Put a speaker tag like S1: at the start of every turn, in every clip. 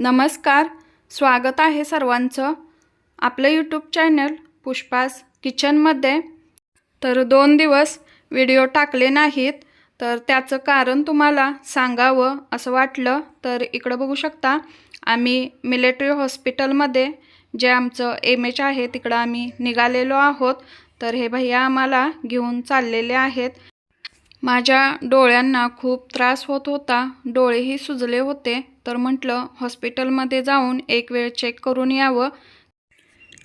S1: नमस्कार स्वागत आहे सर्वांचं. आपलं यूट्यूब चॅनल पुष्पास किचनमध्ये. तर दोन दिवस व्हिडिओ टाकले नाहीत तर त्याचं कारण तुम्हाला सांगावं असं वाटलं तर इकडं बघू शकता आम्ही मिलिटरी हॉस्पिटलमध्ये जे आमचं एम एच आहे तिकडं आम्ही निघालेलो आहोत. तर हे भैया आम्हाला घेऊन चाललेले आहेत. माझ्या डोळ्यांना खूप त्रास होत होता डोळेही सुजले होते. तर म्हटलं हॉस्पिटलमध्ये जाऊन एक वेळ चेक करून यावं.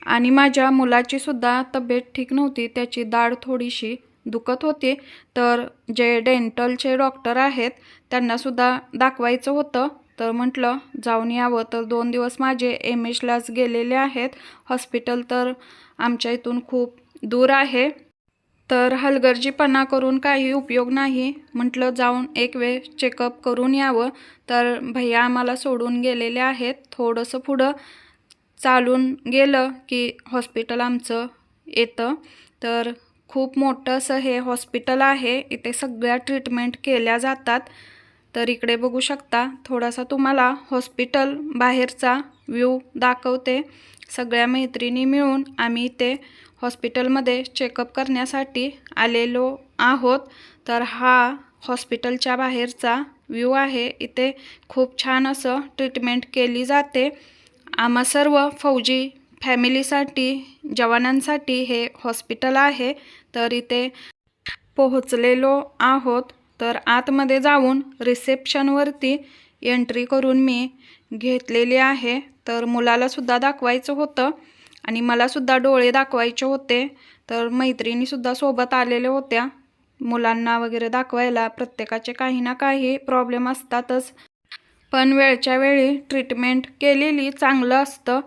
S1: आणि माझ्या मुलाची सुद्धा तब्येत ठीक नव्हती त्याची दाढ थोडीशी दुखत होती. तर जे डेंटलचे डॉक्टर आहेत त्यांनासुद्धा दाखवायचं होतं. तर म्हटलं जाऊन यावं तर दोन दिवस माझे एम एचलाच गेलेले आहेत. हॉस्पिटल तर आमच्या इथून खूप दूर आहे. तर हलगर्जीपणा करून काही उपयोग नाही. म्हटलं जाऊन एक वेळ चेकअप करून यावं. तर भैया आम्हाला सोडून गेलेले आहेत. थोडंसं पुढं चालून गेलं की हॉस्पिटल आमचं येतं. तर खूप मोठं असं हे हॉस्पिटल आहे. इथे सगळ्या ट्रीटमेंट केल्या जातात. तर इकडे बघू शकता थोडासा तुम्हाला हॉस्पिटल बाहेरचा व्ह्यू दाखवते. सगळ्या मैत्रिणी मिळून आम्ही इथे हॉस्पिटलमध्ये चेकअप करण्यासाठी आलेलो आहोत. तर हा हॉस्पिटलच्या बाहेरचा व्ह्यू आहे. इथे खूप छान असं ट्रीटमेंट केली जाते. आम्हा सर्व फौजी फॅमिलीसाठी जवानांसाठी हे हॉस्पिटल आहे. तर इथे पोहोचलेलो आहोत. तर आतमध्ये जाऊन रिसेप्शनवरती एंट्री करून मी घेतलेली आहे. तर मुलालासुद्धा दाखवायचं होतं. आणि मलासुद्धा डोळे दाखवायचे होते. तर मैत्रिणीसुद्धा सोबत आलेल्या होत्या. मुलांना वगैरे दाखवायला प्रत्येकाचे काही ना काही प्रॉब्लेम असतातच. पण वेळच्या वेळी ट्रीटमेंट केलेली चांगलं असतं.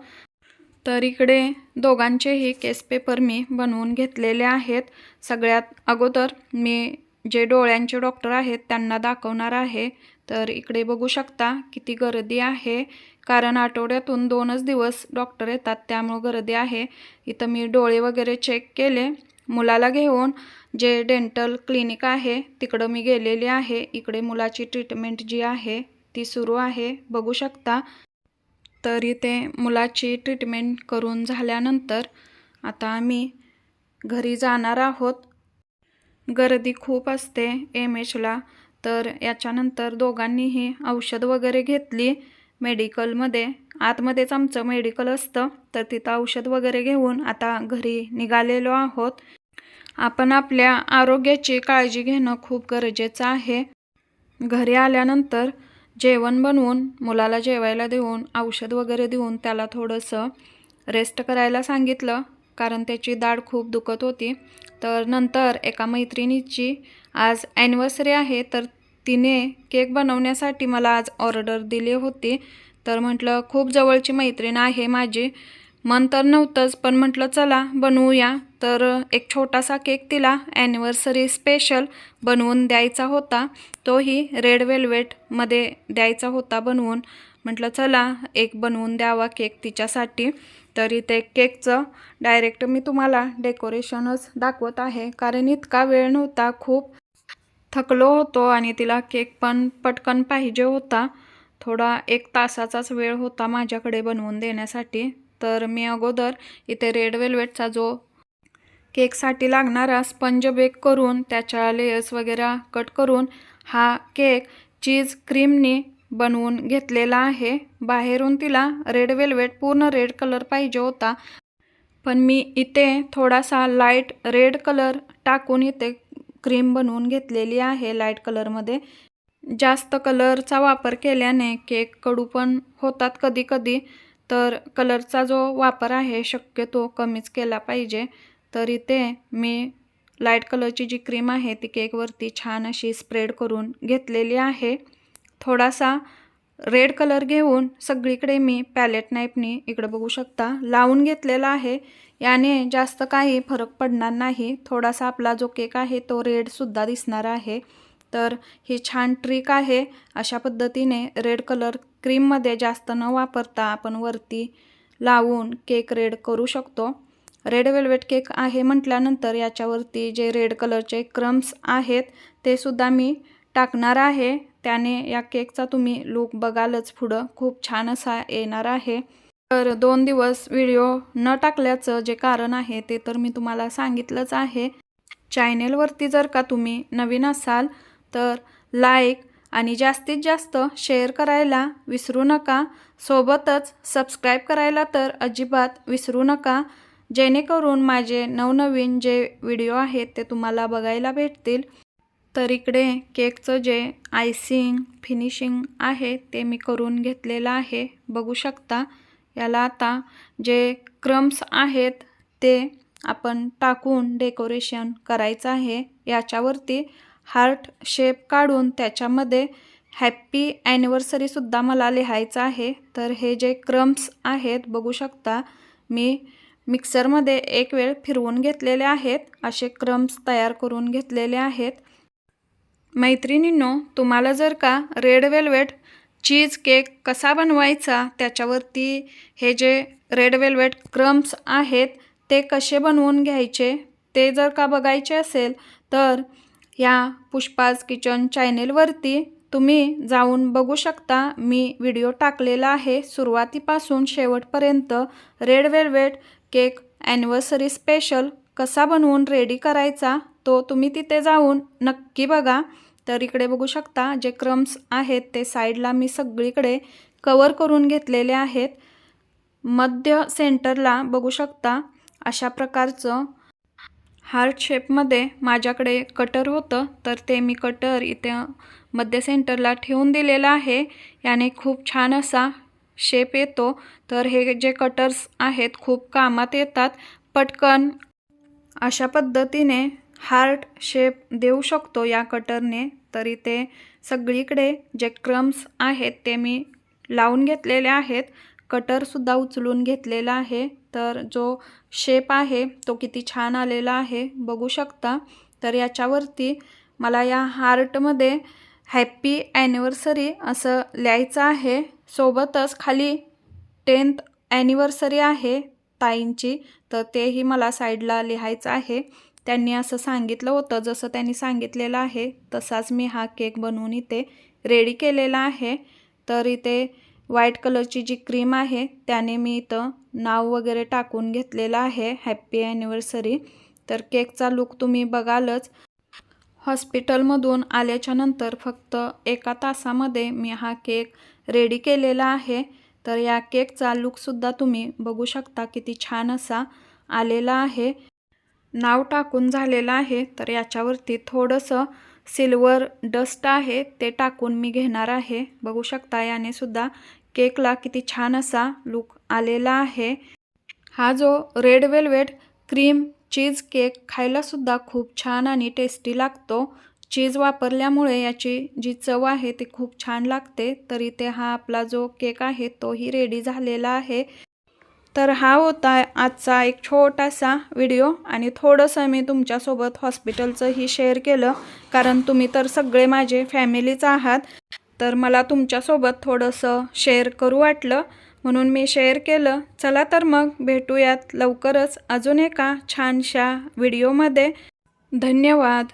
S1: तर इकडे दोघांचेही केस पेपर मी बनवून घेतलेले आहेत. सगळ्यात अगोदर मी जे डोळ्यांचे डॉक्टर आहेत त्यांना दाखवणार आहे. तर इकडे बघू शकता किती गर्दी आहे. कारण आठवड्यातून दोनच दिवस डॉक्टर येतात त्यामुळं गर्दी आहे. इथं मी डोळे वगैरे चेक केले. मुलाला घेऊन जे डेंटल क्लिनिक आहे तिकडं मी गेलेली आहे. इकडे मुलाची ट्रीटमेंट जी आहे ती सुरू आहे. बघू शकता. तर इथे मुलाची ट्रीटमेंट करून झाल्यानंतर आता आम्ही घरी जाणार आहोत. गर्दी खूप असते एम एचला तर याच्यानंतर दोघांनीही औषध वगैरे घेतली. मेडिकलमध्ये आतमध्येच आमचं मेडिकल असतं. तर तिथं औषध वगैरे घेऊन आता घरी निघालेलो आहोत. आपण आपल्या आरोग्याची काळजी घेणं खूप गरजेचं आहे. घरी आल्यानंतर जेवण बनवून मुलाला जेवायला देऊन औषध वगैरे देऊन त्याला थोडंसं रेस्ट करायला सांगितलं. कारण त्याची दाढ खूप दुखत होती. तर नंतर एका मैत्रिणीची आज ॲनिव्हर्सरी आहे तर तिने केक बनवण्यासाठी मला आज ऑर्डर दिली होती. तर म्हटलं खूप जवळची मैत्रीण आहे माझी. मन तर नव्हतंच पण म्हटलं चला बनवूया. तर एक छोटासा केक तिला ॲनिव्हर्सरी स्पेशल बनवून द्यायचा होता. तोही रेड वेल्वेटमध्ये द्यायचा होता बनवून. म्हटलं चला एक बनवून द्यावा केक तिच्यासाठी. तरी ते केकचं डायरेक्ट मी तुम्हाला डेकोरेशनच दाखवत आहे. कारण इतका वेळ नव्हता खूप थकलो होतो आणि तिला केक पण पटकन पाहिजे होता. थोडा एक तासाचाच वेळ होता माझ्याकडे बनवून देण्यासाठी. तर मी अगोदर इथे रेड वेल्वेटचा जो केकसाठी लागणारा स्पंज बेक करून त्याच्या लेयर्स वगैरे कट करून हा केक चीज क्रीमनी बनवून घेतलेला आहे. बाहेरून तिला रेड वेल्वेट पूर्ण रेड कलर पाहिजे होता. पण मी इथे थोडासा लाइट रेड कलर टाकून इथे क्रीम बनवून घेतलेली आहे लाइट कलरमध्ये जास्त कलरचा वापर केल्याने केक कडू पण होतात कधी कधी तर कलरचा जो वापर आहे शक्यतो कमीच केला पाहिजे. तर इथे मी लाइट कलरची जी क्रीम आहे ती केकवरती छान अशी स्प्रेड करून घेतलेली आहे. थोडासा रेड कलर घेऊन सगळीकडे मी पॅलेट नाईपनी इकडं बघू शकता लावून घेतलेला आहे. याने जास्त काही फरक पडणार नाही. थोडासा आपला जो केक आहे तो रेडसुद्धा दिसणार आहे. तर ही छान ट्रिक आहे. अशा पद्धतीने रेड कलर क्रीममध्ये जास्त न वापरता आपण वरती लावून केक रेड करू शकतो. रेड वेल्वेट केक आहे म्हटल्यानंतर याच्यावरती जे रेड कलरचे क्रम्स आहेत ते सुद्धा मी टाकणार आहे. त्याने या केकचा तुम्ही लूक बघालच पुढं. खूप छान असा येणार आहे. तर दोन दिवस व्हिडिओ न टाकल्याचं जे कारण आहे ते तर मी तुम्हाला सांगितलंच आहे. चॅनेलवरती जर का तुम्ही नवीन असाल तर लाईक आणि जास्तीत जास्त शेअर करायला विसरू नका. सोबतच सबस्क्राईब करायला तर अजिबात विसरू नका. जेणेकरून माझे नवनवीन जे व्हिडिओ आहेत ते तुम्हाला बघायला भेटतील. तर इकडे केकचं जे आयसिंग फिनिशिंग आहे ते मी करून घेतलेलं आहे. बघू शकता. याला आता जे क्रम्स आहेत ते आपण टाकून डेकोरेशन करायचं आहे. याच्यावरती हार्ट शेप काढून त्याच्यामध्ये हॅप्पी ॲनिव्हर्सरीसुद्धा मला लिहायचं आहे. तर हे जे क्रम्स आहेत बघू शकता मी मिक्सरमध्ये एक वेळ फिरवून घेतलेले आहेत. असे क्रम्स तयार करून घेतलेले आहेत. मैत्रिणींनो तुम्हाला जर का रेड वेल्वेट चीज केक कसा बनवायचा त्याच्यावरती हे जे रेड वेल्वेट क्रम्स आहेत ते कसे बनवून घ्यायचे ते जर का बघायचे असेल तर या पुष्पाज किचन चॅनेलवरती तुम्ही जाऊन बघू शकता. मी व्हिडिओ टाकलेला आहे. सुरुवातीपासून शेवटपर्यंत red velvet cake anniversary special कसा बनवून रेडी करायचा तो तुम्ही तिथे जाऊन नक्की बघा. तर इकडे बघू शकता जे क्रम्स आहेत ते साईडला मी सगळीकडे कवर करून घेतलेले आहेत. मध्य सेंटरला बघू शकता अशा प्रकारचं हार्ट शेपमध्ये माझ्याकडे कटर होतं. तर ते मी कटर इथे मध्य सेंटरला ठेवून दिलेलं आहे. याने खूप छान असा शेप येतो. तर हे जे कटर्स आहेत खूप कामात येतात. पटकन अशा पद्धतीने हार्ट शेप देऊ शकतो या कटरने तरी ते सगळीकडे जे क्रम्स आहेत ते मी लावून घेतलेले आहेत. कटरसुद्धा उचलून घेतलेला आहे. तर जो शेप आहे तो किती छान आलेला आहे. बघू शकता. तर याच्यावरती मला या हार्टमध्ये हॅप्पी ॲनिव्हर्सरी असं लिहायचं आहे. सोबतच खाली टेन्थ ॲनिव्हर्सरी आहे ताईंची. तर तेही मला साईडला लिहायचं आहे. त्यांनी असं सांगितलं होतं जसं त्यांनी सांगितलेलं आहे तसाच मी हा केक बनवून इथे रेडी केलेला आहे. तर इथे व्हाईट कलरची जी क्रीम आहे त्याने मी इथं नाव वगैरे टाकून घेतलेलं आहे हॅप्पी ॲनिव्हर्सरी तर केकचा लुक तुम्ही बघालच. हॉस्पिटलमधून आल्याच्यानंतर फक्त एका तासामध्ये मी हा केक रेडी केलेला आहे. तर या केकचा लुकसुद्धा तुम्ही बघू शकता किती छान असा आलेला आहे. नाव टाकून झालेलं आहे. तर याच्यावरती थोडंसं सिल्वर डस्ट आहे. ते टाकून मी घेणार आहे. बघू शकता याने सुद्धा केकला किती छान असा लुक आलेला आहे. हा जो red velvet cream cheese cake खायलासुद्धा खूप छान आणि टेस्टी लागतो. चीज वापरल्यामुळे याची जी चव आहे ती खूप छान लागते. तर इथे हा आपला जो केक आहे तोही रेडी झालेला आहे. तर हा होता आजचा एक छोटासा व्हिडिओ आणि थोडंसं मी तुमच्यासोबत हॉस्पिटलचंही शेअर केलं कारण तुम्ही तर सगळे माझे फॅमिलीच आहात. तर मला तुमच्यासोबत थोडंसं शेअर करू वाटलं. म्हणून मी शेअर केलं. चला तर मग भेटूयात लवकरच अजून एका छानशा व्हिडिओमध्ये. धन्यवाद.